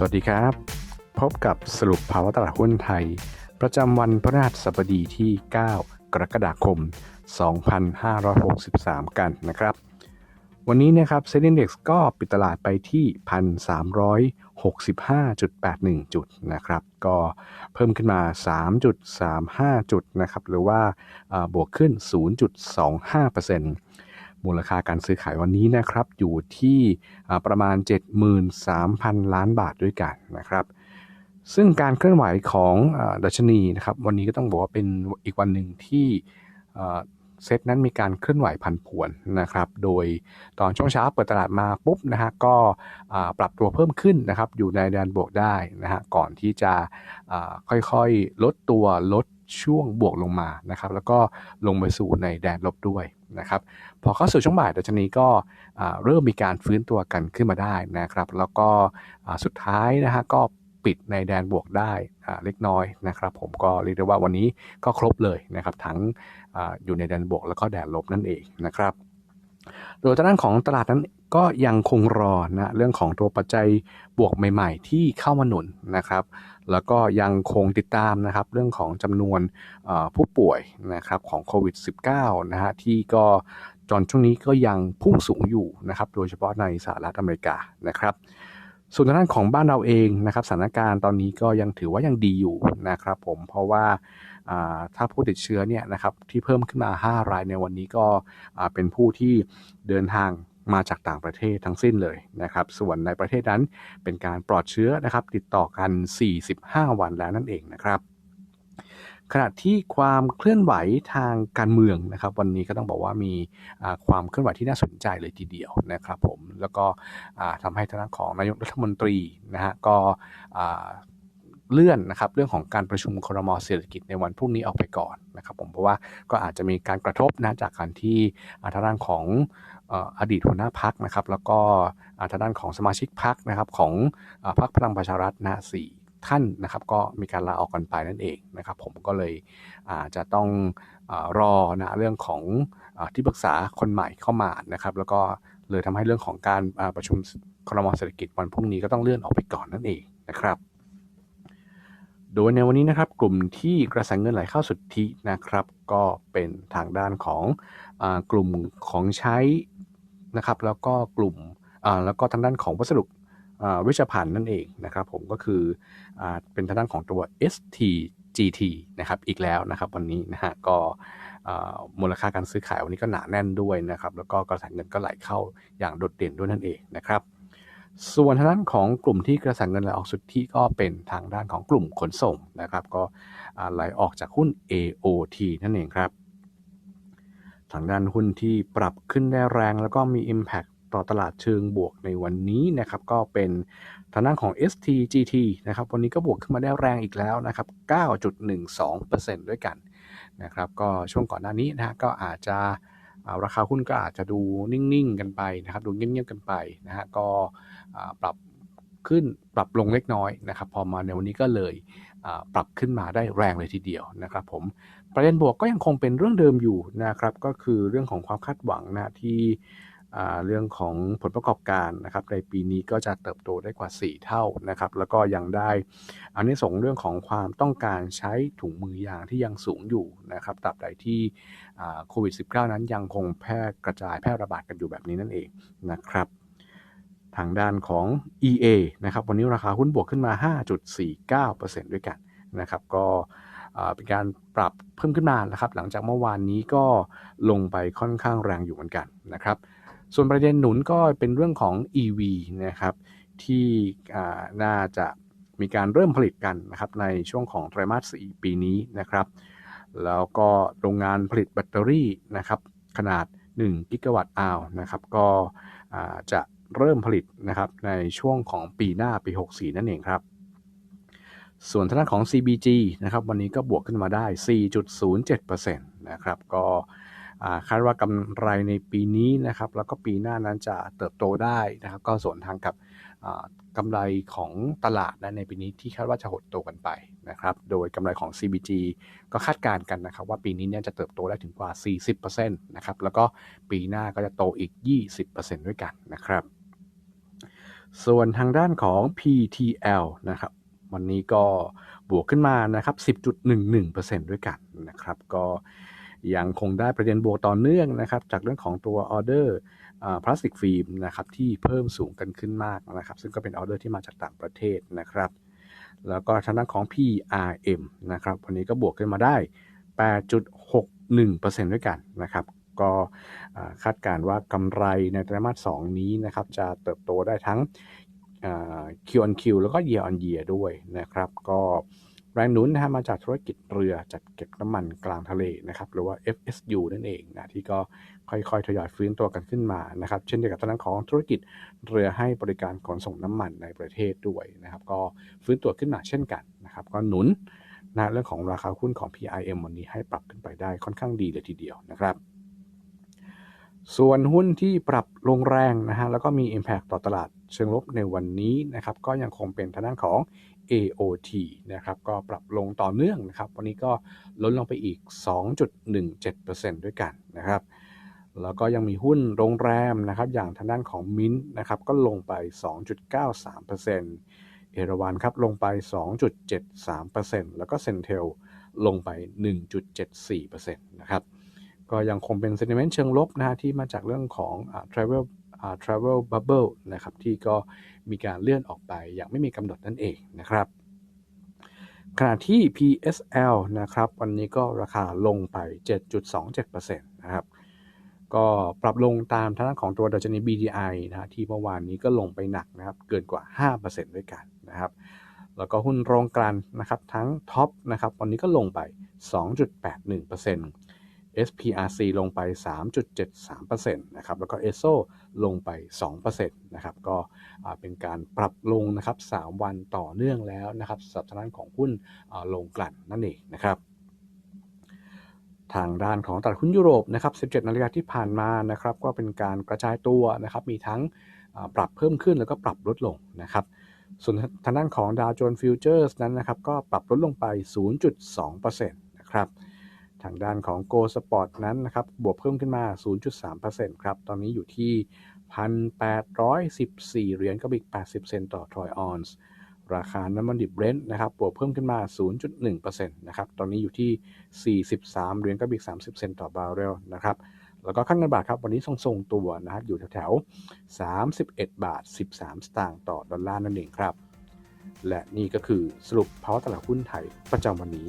สวัสดีครับ พบกับสรุปภาวะตลาดหุ้นไทย ประจำวันพฤหัสบดีที่ 9 กรกฎาคม 2563 กันนะครับ วันนี้นะครับเซ็นดี Index ก็ปิดตลาดไปที่ 1,365.81 จุดนะครับ ก็เพิ่มขึ้นมา 3.35 จุดนะครับ หรือว่าอ่าบวกขึ้น 0.25% มูลค่าการซื้อขายวันนี้นะครับ อยู่ที่ประมาณ 73,000 ล้านบาทด้วยกันนะครับ ซึ่งการเคลื่อนไหวของดัชนีนะครับ วันนี้ก็ต้องบอกว่าเป็นอีกวันหนึ่งที่เซตนั้นมีการเคลื่อนไหวผันผวนนะครับ โดยตอนช่วงเช้าเปิดตลาดมาปุ๊บนะฮะก็ปรับตัวเพิ่มขึ้นนะครับ อยู่ในแดนบวกได้นะฮะก่อนที่จะค่อยๆ ลดตัวลดช่วงบวกลงมานะครับ แล้วก็ลงไปสู่ในแดนลบด้วย นะครับพอเข้าสู่ช่วงบ่ายดัชนีก็เริ่มมีการฟื้นตัวกันขึ้นมาได้นะครับ แล้วก็สุดท้ายนะฮะก็ปิดในแดนบวกได้เล็กน้อยนะครับ ผมก็เรียกได้ว่าวันนี้ก็ครบเลยนะครับ ทั้งออยู่ในแดนบวกแล้วก็แดนลบนั่นเองนะครับ โดยทางด้านของตลาดนั้นก็ยังคงรอนะเรื่องของตัวปัจจัยบวกใหม่ ๆ ที่เข้ามาหนุนนะครับ แล้วก็ยังคงติดตามนะครับเรื่องของจำนวนผู้ป่วยนะครับของโควิด -19 นะฮะที่ก็จอนช่วงนี้ก็ยังพุ่งสูงอยู่นะครับโดยเฉพาะในสหรัฐอเมริกานะครับส่วนทางด้านของบ้านเราเองนะครับสถานการณ์ตอนนี้ก็ยังถือว่ายังดีอยู่นะครับผมเพราะว่า ถ้าผู้ติดเชื้อเนี่ยนะครับที่เพิ่มขึ้นมา 5 รายในวันนี้ก็เป็นผู้ที่เดินทางมาจากต่างประเทศทั้งสิ้นเลยนะครับ ส่วนในประเทศนั้นเป็นการปลอดเชื้อนะครับ ติดต่อกัน 45 วันแล้วนั่นเองนะครับขณะที่ความเคลื่อนไหวทางการเมืองนะครับ วันนี้ก็ต้องบอกว่ามีความเคลื่อนไหวที่น่าสนใจเลยทีเดียวนะครับผมแล้วก็อ่าทำให้ทางด้านของนายกรัฐมนตรีนะฮะก็ เลื่อนนะครับเรื่องของการประชุมครมเศรษฐกิจในวันพรุ่งนี้ออกไปก่อนนะครับผมเพราะว่าก็อาจจะมีการกระทบนะจากการที่อาทางด้านของอดีตหัวหน้าพักนะครับแล้วก็อาทางด้านของสมาชิกพักนะครับของอพรรคพลังประชารัฐนะสี่ท่านนะครับก็มีการลาออกกันไปนั่นเองนะครับผมก็เลยอาจะต้องอรอนะเรื่องของอที่ปรึกษาคนใหม่เข้ามานะครับแล้วก็เลยทำให้เรื่องของการประชุมครมเศรษฐกิจวันพรุ่งนี้ก็ต้องเลื่อนออกไปก่อนนั่นเองนะครับ โดยในวันนี้นะครับกลุ่มที่กระแสเงินไหลเข้าสุทธินะครับ ก็เป็นทางด้านของอกลุ่มของใช้นะครับ แล้วก็กลุ่มแล้วก็ทางด้านของวัสดุอ่าเวิชภัณฑ์นั่นเองนะครับ ผมก็คืออเป็นทางด้านของตัว STGT นะครับอีกแล้วนะครับวันนี้นะฮะก็มูลค่าการซื้อขายวันนี้ก็หนาแน่นด้วยนะครับ แล้วก็กระแสเงินก็ไหลเข้าอย่างโดดเด่นด้วยนั่นเองนะครับ ส่วนทางด้านของกลุ่มที่กระแสเงินไหลออกสุทธิก็เป็นทางด้านของกลุ่มขนส่งนะครับ ก็ไหลออกจากหุ้น AOT นั่นเองครับ ทางด้านหุ้นที่ปรับขึ้นได้แรง แล้วก็มี Impact ต่อตลาดเชิงบวกในวันนี้นะครับ ก็เป็นทางด้านของ STGT นะครับ วันนี้ก็บวกขึ้นมาได้แรงอีกแล้วนะครับ 9.12%ด้วยกันนะครับ ก็ช่วงก่อนหน้านี้นะก็อาจจะ ราคาหุ้นก็อาจจะดูนิ่งๆกันไปนะครับ ดูเงียบๆกันไปนะฮะก็ปรับขึ้นปรับลงเล็กน้อยนะครับ พอมาในวันนี้ก็เลยปรับขึ้นมาได้แรงเลยทีเดียวนะครับ ผมประเด็นบวกก็ยังคงเป็นเรื่องเดิมอยู่นะครับ ก็คือเรื่องของความคาดหวังนะที่ เรื่องของผลประกอบการนะครับในปีนี้ก็จะเติบโตได้กว่า 4 เท่านะครับ แล้วก็ยังได้อันนี้ส่งเรื่องของความต้องการใช้ถุงมือยางที่ยังสูงอยู่นะครับตราบใดที่โควิด -19 นั้นยังคงแพร่กระจายแพร่ระบาดกันอยู่แบบนี้นั่นเองนะครับ ทางด้านของ EA นะครับวันนี้ราคาหุ้นบวกขึ้นมา 5.49%ด้วยกันนะครับ ก็เป็นการปรับเพิ่มขึ้นมานะครับ หลังจากเมื่อวานนี้ก็ลงไปค่อนข้างแรงอยู่เหมือนกันนะครับ ส่วนประเด็นหนุนก็เป็นเรื่องของ EV นะครับที่น่าจะมีการเริ่มผลิตกันนะครับในช่วงของไตรมาส 4 ปีนี้นะครับ แล้วก็โรงงานผลิตแบตเตอรี่นะครับขนาด 1 กิกะวัตต์อาวนะครับก็จะเริ่มผลิตนะครับในช่วงของปีหน้าปี 64 นั่นเองครับ ส่วนทางด้านของ CBG นะครับวันนี้ก็บวกขึ้นมาได้ 4.07%นะครับก็ คาดว่ากำไรในปีนี้นะครับแล้วก็ปีหน้านั้นจะเติบโตได้นะครับก็สวนทางกับกำไรของตลาดนะในปีนี้ที่คาดว่าจะหดตัวกันไปนะครับโดยกำไรของ CBG ก็คาดการณ์กันนะครับว่าปีนี้เนี่ยจะเติบโตได้ถึงกว่า 40%นะครับแล้วก็ปีหน้าก็จะโตอีก 20%ด้วยกันนะครับ ส่วนทางด้านของ PTL นะครับวันนี้ก็บวกขึ้นมานะครับ 10.11%ด้วยกันนะครับก็ ยังคงได้ประเด็นบวกต่อเนื่องนะครับ จากเรื่องของตัวออเดอร์พลาสติกฟิล์มนะครับที่เพิ่มสูงกันขึ้นมากนะครับ ซึ่งก็เป็นออเดอร์ที่มาจากต่างประเทศนะครับ แล้วก็ทางด้านของ PRM นะครับ วันนี้ก็บวกขึ้นมาได้ 8.61%ด้วยกันนะครับ ก็คาดการว่ากำไรในไตรมาส 2 นี้นะครับ จะเติบโตได้ทั้ง Q on Q แล้วก็ Year on Year ด้วยนะครับ ก็ แรงหนุนนะฮะมาจากธุรกิจเรือจัดเก็บน้ำมันกลางทะเลนะครับหรือว่า FSU นั่นเองนะที่ก็ค่อยๆทยอยฟื้นตัวกันขึ้นมานะครับเช่นเดียวกับทางด้นของธุรกิจเรือให้บริการขนส่งน้ำมันในประเทศด้วยนะครับก็ฟื้นตัวขึ้นมาเช่นกันนะครับก็หนุนนะเรื่องของราคาหุ้นของ PIM วันนี้ให้ปรับขึ้นไปได้ค่อนข้างดีเลยทีเดียวนะครับ ส่วนหุ้นที่ปรับลงแรงนะฮะแล้วก็มี Impact ต่อตลาดเชิงลบในวันนี้นะครับก็ยังคงเป็นทางด้านของ AOT นะครับก็ปรับลงต่อเนื่องนะครับ วันนี้ก็ลดลงไปอีก 2.17%ด้วยกันนะครับ แล้วก็ยังมีหุ้นโรงแรมนะครับอย่างทางด้านของมินนะครับก็ลงไป 2.93%เอราวันครับลงไป 2.73%แล้วก็เซนเทลลงไป 1.74%นะครับ ก็ยังคงเป็น sentiment เชิงลบนะฮะที่มาจากเรื่องของ travel travel bubble นะครับที่ก็มีการเลื่อนออกไปอย่างไม่มีกำหนดนั่นเองนะครับ ขณะที่ PSL นะครับวันนี้ก็ราคาลงไป 7.27%นะครับก็ปรับลงตามทางด้านของตัวดัชนี BDI นะฮะที่เมื่อวานนี้ก็ลงไปหนักนะครับเกินกว่า 5%ด้วยกันนะครับแล้วก็หุ้นโรงกลั่นนะครับทั้งท็อปนะครับวันนี้ก็ลงไป 2.81% SPRC ลงไป 3.73%นะครับ แล้วก็ ESO ลงไป 2%นะครับ ก็เป็นการปรับลงนะครับ 3 วันต่อเนื่องแล้วนะครับสับทางด้านของหุ้นลงกลั่นนั่นเองนะครับทางด้านของตลาดหุ้นยุโรปนะครับ 17 นาฬิกาที่ผ่านมานะครับ ก็เป็นการกระจายตัวนะครับ มีทั้งปรับเพิ่มขึ้นแล้วก็ปรับลดลงนะครับ ส่วนทางด้านของดาวโจนส์ฟิวเจอร์สนั้นนะครับ ก็ปรับลดลงไป 0.2%นะครับ ทางด้านของ Go Sport นั้นนะครับ บวกเพิ่มขึ้นมา 0.3%ครับ ตอนนี้อยู่ที่ 1,814 เหรียญกับอีก 80 เซนต์ต่อทรอยออนซ์ ราคาน้ำมันดิบเบรนท์นะครับ บวกเพิ่มขึ้นมา 0.1%นะครับ ตอนนี้อยู่ที่ 43 เหรียญกับอีก 30 เซนต์ต่อบาร์เรลนะครับ แล้วก็ค่าเงินบาทครับ วันนี้ทรงๆตัวนะครับ อยู่แถวๆ 31 บาท 13 สตางค์ต่อดอลลาร์นั่นเองครับ และนี่ก็คือสรุปภาวะตลาดหุ้นไทยประจำวันนี้